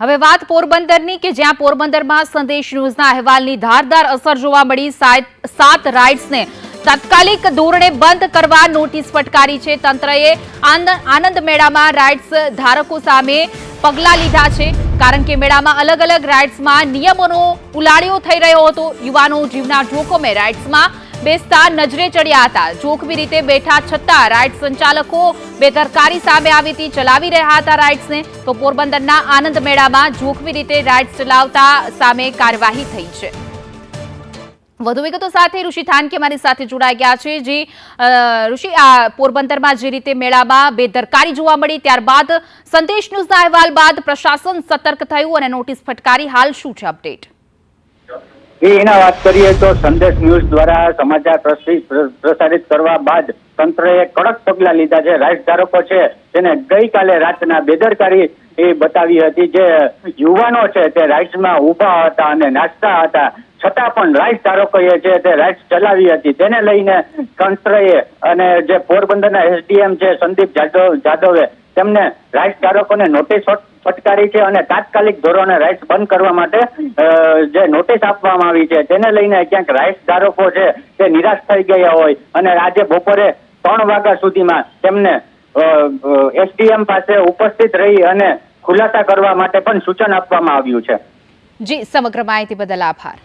હવે વાત પોરબંદરની કે જ્યાં પોરબંદરમાં સંદેશ ન્યૂઝના અહેવાલની ધારદાર અસર જોવા મળી, સાત રાઇડ્સને તાત્કાલિક ધોરણે બંધ કરવા નોટિસ ફટકારી છે. તંત્રએ આનંદ મેળામાં રાઇડ્સ ધારકો સામે પગલાં લીધા છે. કારણ કે મેળામાં અલગ અલગ રાઇડ્સમાં નિયમોનો ઉલાળ્યો થઈ રહ્યો હતો. યુવાનો જીવના જોખમે રાઇડ્સમાં બેસતા નજરે ચડ્યા હતા. જોખમી રીતે બેઠા છતાં રાઇડ સંચાલકો બેદરકારી સામે આવી હતી, ચલાવી રહ્યા હતા રાઇડ્સને. તો પોરબંદરના આનંદ મેળામાં જોખમી રીતે રાઇડ્સ ચલાવતા સામે કાર્યવાહી થઈ છે. વધુ વિગતો સાથે ઋષિ થાનકે મારી સાથે જોડાઈ ગયા છે, જે ઋષિ, આ પોરબંદરમાં જે રીતે મેળામાં બેદરકારી જોવા મળી, ત્યારબાદ સંદેશ ન્યૂઝના અહેવાલ બાદ પ્રશાસન સતર્ક થયું અને નોટિસ ફટકારી. હાલ શું છે અપડેટ? એના વાત કરીએ તો સંદેશ ન્યૂઝ દ્વારા સમાચાર પ્રસારિત કરવા બાદ તંત્રએ કડક પગલાં લીધા છે. રાઇટ ધારકો છે તેને ગઈકાલે રાતના બેદરકારી એ બતાવી હતી જે યુવાનો છે તે રાઇટ્સમાં ઊભા હતા અને નાચતા હતા. છતાં પણ રાઇટ ધારકોએ છે તે રાઇટ્સ ચલાવી હતી તેને લઈને તંત્રએ અને જે પોરબંદરના એસડીએમ છે સંદીપ જાદવ જાદવે તેમને રાઇટ્સ ધારકોને નોટિસ ફટકારી છે અને તાત્કાલિક ધોરણે રાઇટ્સ બંધ કરવા માટે જે નોટિસ આપવામાં આવી છે, તેને લઈને ક્યાંક રાઇટ્સ ધારકો છે તે નિરાશ થઈ ગયા હોય અને આજે બપોરે ત્રણ વાગ્યા સુધીમાં તેમને એસડીએમ પાસે ઉપસ્થિત રહી અને ખુલાસા કરવા માટે પણ સૂચન આપવામાં આવ્યું છે. જી, સમગ્ર માહિતી બદલ આભાર.